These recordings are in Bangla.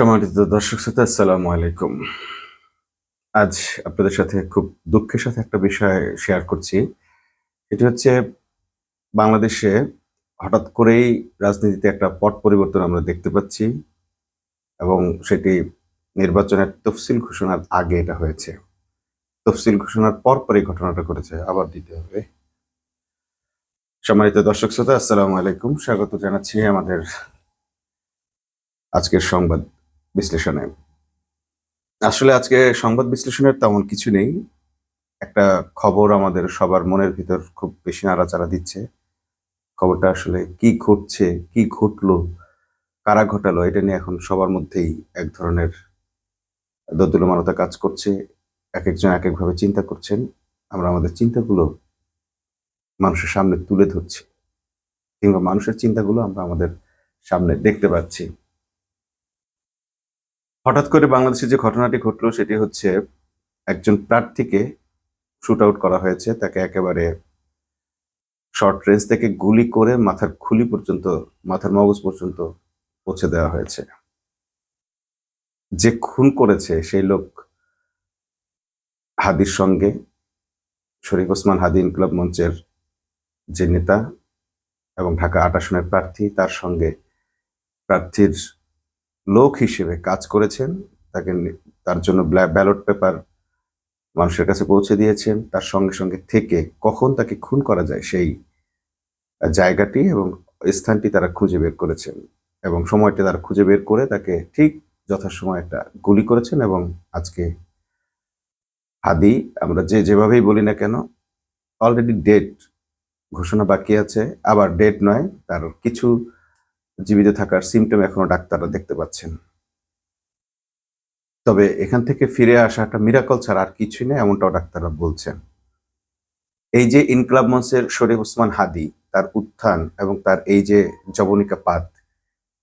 সম্মানিত দর্শক শ্রোতা, আসসালামু আলাইকুম। আজ আপনাদের সাথে খুব দুঃখের সাথে একটা বিষয় শেয়ার করছি। এটি হচ্ছে বাংলাদেশে হঠাৎ করেই রাজনীতিতে একটা পট পরিবর্তন আমরা দেখতে পাচ্ছি এবং সেটি নির্বাচনের তফসিল ঘোষণার আগে এটা হয়েছে। তফসিল ঘোষণার পর পরই ঘটনাটা ঘটেছে, আবার দিতে হবে। সম্মানিত দর্শক শ্রোতা, আসসালামু আলাইকুম। স্বাগত জানাচ্ছি আমাদের আজকের সংবাদ বিশ্লেষণে। আসলে আজকে সংবাদ বিশ্লেষণের তেমন কিছু নেই। একটা খবর আমাদের সবার মনের ভিতর খুব বেশি নাড়াচাড়া দিচ্ছে। খবরটা আসলে কি ঘটছে, কি ঘটলো, কারা ঘটালো, এটা নিয়ে এখন সবার মধ্যেই এক ধরনের দোদুলমানতা কাজ করছে। এক একজন এক একভাবে চিন্তা করছেন। আমরা আমাদের চিন্তাগুলো মানুষের সামনে তুলে ধরছি কিংবা মানুষের চিন্তাগুলো আমরা আমাদের সামনে দেখতে পাচ্ছি। হঠাৎ করে বাংলাদেশে যে ঘটনাটি ঘটলো, সেটি হচ্ছে একজন প্রার্থীকে শুট আউট করা হয়েছে। তাকে একেবারে শর্ট রেঞ্জ থেকে গুলি করে মাথার খুলি পর্যন্ত, মাথার মগজ পর্যন্ত পৌঁছে দেওয়া হয়েছে। যে খুন করেছে সেই লোক হাদির সঙ্গে, শরীফ ওসমান হাদি ইনকলাব মঞ্চের যে নেতা এবং ঢাকা আট আসনের প্রার্থী, তার সঙ্গে প্রার্থীর লোক হিসেবে কাজ করেছেন, তাকে তার জন্য ব্যালট পেপার মানুষের কাছে পৌঁছে দিয়েছেন। তার সঙ্গে সঙ্গে থেকে কখন তাকে খুন করা যায় সেই জায়গাটি এবং স্থানটি তারা খুঁজে বের করেছেন এবং সময়টি তারা খুঁজে বের করে তাকে ঠিক যথাসময় একটা গুলি করেছেন এবং আজকে হাদি, আমরা যে যেভাবেই বলি না কেন অলরেডি ডেট ঘোষণা বাকি আছে, আবার ডেট নয়, তার কিছু জীবিত থাকার সিমটম এখনও ডাক্তাররা দেখতে পাচ্ছেন। তবে এখান থেকে ফিরে আসাটা মিরাকল ছাড়া আর কিছুই নেই এমনটাও ডাক্তাররা বলছেন। এই যে ইনকলাব মঞ্চের শরীফ ওসমান হাদি, তার উত্থান এবং তার এই যে জবনিকা পাত,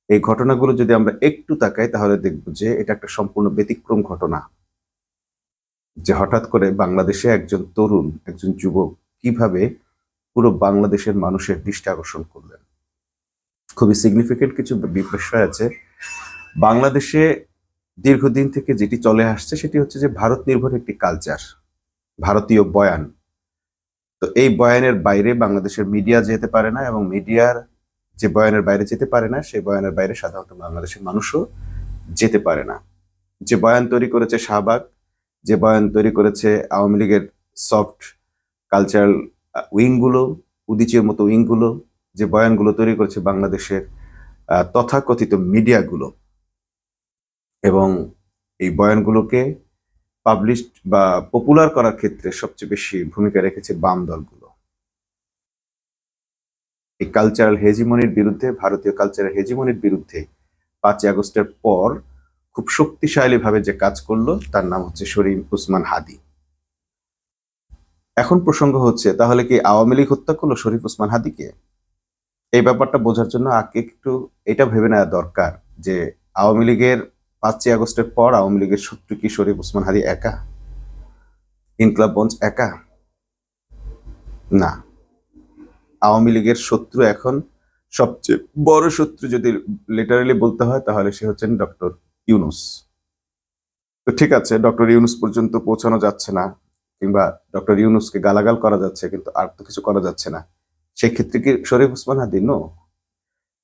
এই ঘটনাগুলো যদি আমরা একটু তাকাই, তাহলে দেখব যে এটা একটা সম্পূর্ণ ব্যতিক্রম ঘটনা। যে হঠাৎ করে বাংলাদেশে একজন তরুণ, একজন যুবক কীভাবে পুরো বাংলাদেশের মানুষের দৃষ্টি আকর্ষণ করলেন। খুবই সিগনিফিকেন্ট কিছু বিষয় আছে। বাংলাদেশে দীর্ঘদিন থেকে যেটি চলে আসছে সেটি হচ্ছে যে ভারত নির্ভর একটি কালচার ভারতীয় বয়ান। তো এই বয়ানের বাইরে বাংলাদেশের মিডিয়া যেতে পারে না এবং মিডিয়ার যে বয়ানের বাইরে যেতে পারে না, সেই বয়ানের বাইরে সাধারণত বাংলাদেশের মানুষও যেতে পারে না। যে বয়ান তৈরি করেছে শাহবাগ, যে বয়ান তৈরি করেছে আওয়ামী লীগের সফট কালচারাল উইংগুলো, উদিচির মতো উইংগুলো যে বয়ানগুলো তৈরি করেছে বাংলাদেশের তথাকথিত মিডিয়াগুলো এবং এই বয়ানগুলোকে পাবলিশ বা পপুলার করার ক্ষেত্রে সবচেয়ে বেশি ভূমিকা রেখেছে বাম দলগুলো। এই কালচারাল হেজিমনির বিরুদ্ধে, ভারতীয় কালচারাল হেজিমনির বিরুদ্ধে পাঁচই আগস্টের পর খুব শক্তিশালী ভাবে যে কাজ করল, তার নাম হচ্ছে শরীফ উসমান হাদি। এখন প্রসঙ্গ হচ্ছে, তাহলে কি আওয়ামী লীগ হত্যা করল শরীফ উসমান হাদিকে? এই ব্যাপারটা বোঝার জন্য আগে একটু এটা ভেবে নেওয়া দরকার যে আওয়ামী লীগের পাঁচই আগস্টের পর আওয়ামী লীগের শত্রু কি শরীফ উসমান হাদি একা? ইনকলাব মঞ্চ একা? না। আওয়ামী লীগের শত্রু এখন সবচেয়ে বড় শত্রু যদি লিটারালি বলতে হয় তাহলে সে হচ্ছেন ডক্টর ইউনুস। তো ঠিক আছে, ডক্টর ইউনুস পর্যন্ত পৌঁছানো যাচ্ছে না কিংবা ডক্টর ইউনুসকে গালাগাল করা যাচ্ছে কিন্তু আর তো কিছু করা যাচ্ছে না। সেই ক্ষেত্রে কি শরীফ ওসমান হাদি? নো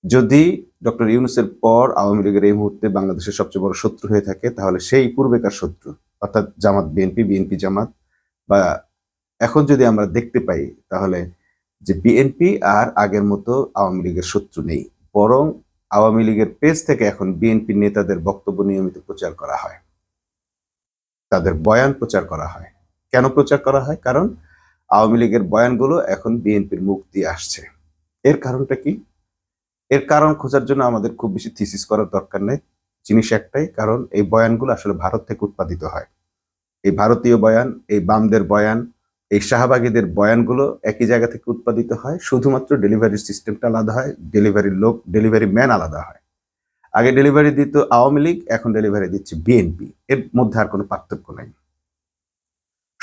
যদি ডক্টর ইউনুসের পর আওয়ামী লীগের এই মুহূর্তে বাংলাদেশের সবচেয়ে বড় শত্রু হয়ে থাকে, তাহলে সেই পূর্বেকার শত্রু, অর্থাৎ জামাত বিএনপি বিএনপি জামাত, বা এখন যদি আমরা দেখতে পাই, তাহলে যে বিএনপি আর আগের মতো আওয়ামী লীগের শত্রু নেই, বরং আওয়ামী লীগের পেজ থেকে এখন বিএনপি নেতাদের বক্তব্য নিয়মিত প্রচার করা হয়। তাদের বয়ান প্রচার করা হয়। কেন প্রচার করা হয়? কারণ আওয়ামী লীগের বয়ানগুলো এখন বিএনপির মুখ দিয়ে আসছে। এর কারণটা কি? এর কারণ খোঁজার জন্য আমাদের খুব বেশি থিসিস করার দরকার নেই। জিনিস একটাই, কারণ এই বয়ানগুলো আসলে ভারত থেকে উৎপাদিত হয়। এই ভারতীয় বয়ান, এই বামদের বয়ান, এই শাহবাগীদের বয়ানগুলো একই জায়গা থেকে উৎপাদিত হয়। শুধুমাত্র ডেলিভারি সিস্টেমটা আলাদা হয়, ডেলিভারি লোক, ডেলিভারি ম্যান আলাদা হয়। আগে ডেলিভারি দিত আওয়ামী লীগ, এখন ডেলিভারি দিচ্ছে বিএনপি। এর মধ্যে আর কোনো পার্থক্য নাই।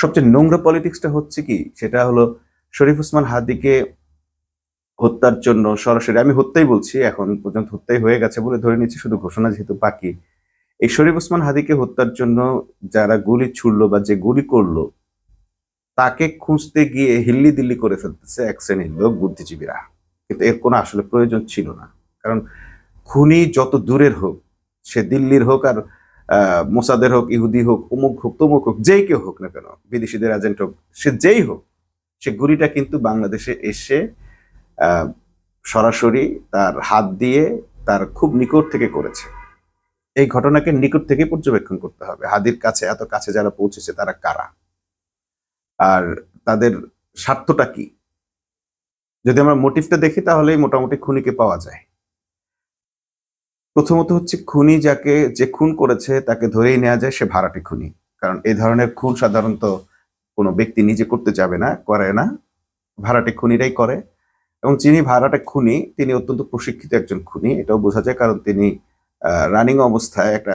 সবচেয়ে নোংরা পলিটিক্সটা হচ্ছে কি? সেটা হলো শরীফ ওসমান হাদিকে হত্যার জন্য সরাসরি, আমি হত্যাই বলছি, এখন পর্যন্ত হত্যাই হয়ে গেছে বলে ধরে নিচ্ছি, শুধু ঘোষণা যেহেতু বাকি। এই শরীফ ওসমান হাদিকে হত্যার জন্য যারা গুলি ছুড়লো বা যে গুলি করল, তাকে খুঁজতে গিয়ে হিল্লি দিল্লি করে ফেলতেছে এক শ্রেণির লোক, বুদ্ধিজীবীরা। কিন্তু এর কোনো আসলে প্রয়োজন ছিল না। কারণ খুনি যত দূরের হোক, সে দিল্লির হোক আর মোসাদের হোক, ইহুদি হোক অমুক হোক, তমুক হোক, যেই কেউ হোক না কেন, বিদেশিদের এজেন্ট হোক, সে যেই হোক, সে গুলিটা কিন্তু বাংলাদেশে এসে সরাসরি তার হাত দিয়ে তার খুব নিকট থেকে করেছে। এই ঘটনাকে নিকট থেকে পর্যবেক্ষণ করতে হবে। হাদির কাছে, এত কাছে যারা পৌঁছেছে, তারা কারা? আর তাদের স্বার্থটা কি? যদি আমরা মোটিভটা দেখি, তাহলেই মোটামুটি খুনিকে পাওয়া যায়। প্রথমত হচ্ছে খুনি যাকে যে খুন করেছে তাকে ধরেই নেওয়া যায় সে ভাড়াটে খুনি। কারণ এই ধরনের খুন সাধারণত কোনো ব্যক্তি নিজে করতে যাবে না, করে না। ভাড়াটে খুনিরাই করে। এবং যিনি ভাড়াটে খুনি, তিনি অত্যন্ত প্রশিক্ষিত একজন খুনি, এটাও বোঝা যায় কারণ তিনি রানিং অবস্থায় একটা